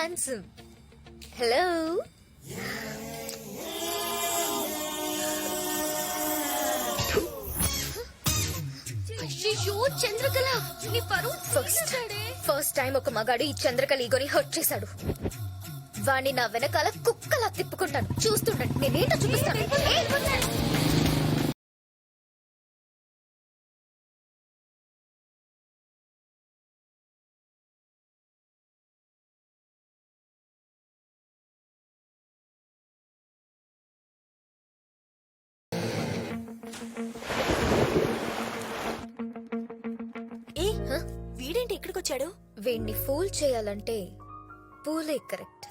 Handsome hello అయ్యో చంద్రకళ నీ పరువు ఫస్ట్ ఫస్ట్ టైం ఒక మగాడు ఈ చంద్రకళ ఈగోని హర్ట్ చేశాడు. వాణ్ణి నా వెనకాల కుక్కలా తిప్పుకుంటాను. చూస్తుండండి నేనేంటో చూపిస్తాను. వీడేంటి ఇక్కడికి వచ్చాడు వీణ్ణి ఫూల్ చేయాలంటే పూలే కరెక్ట్